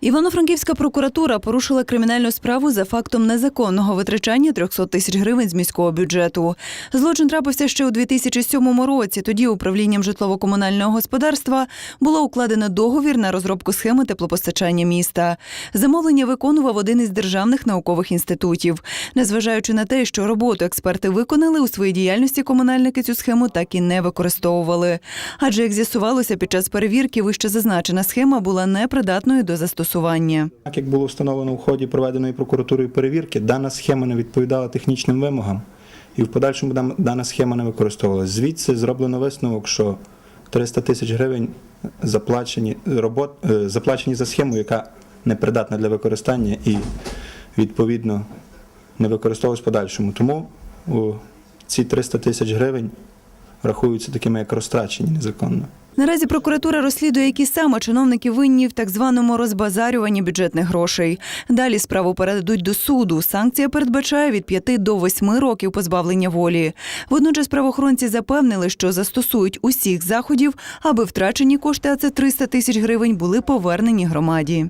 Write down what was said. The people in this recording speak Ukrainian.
Івано-Франківська прокуратура порушила кримінальну справу за фактом незаконного витрачання 300 тисяч гривень з міського бюджету. Злочин трапився ще у 2007 році. Тоді управлінням житлово-комунального господарства було укладено договір на розробку схеми теплопостачання міста. Замовлення виконував один із державних наукових інститутів. Незважаючи на те, що роботу експерти виконали у своїй діяльності, комунальники цю схему так і не використовували. Адже як з'ясувалося під час перевірки, вище зазначена схема була непридатною до застосування. Так як було встановлено в ході проведеної прокуратурою перевірки, дана схема не відповідала технічним вимогам, і в подальшому дана схема не використовувалася. Звідси зроблено висновок, що 300 тисяч гривень заплачені, робот, е, заплачені за схему, яка не придатна для використання і відповідно не використовувалась в подальшому. Тому ці 300 тисяч гривень рахуються такими як розтрачені незаконно. Наразі прокуратура розслідує, які саме чиновники винні в так званому розбазарюванні бюджетних грошей. Далі справу передадуть до суду. Санкція передбачає від 5 до 8 років позбавлення волі. Водночас правоохоронці запевнили, що застосують усіх заходів, аби втрачені кошти, а це 300 тисяч гривень, були повернені громаді.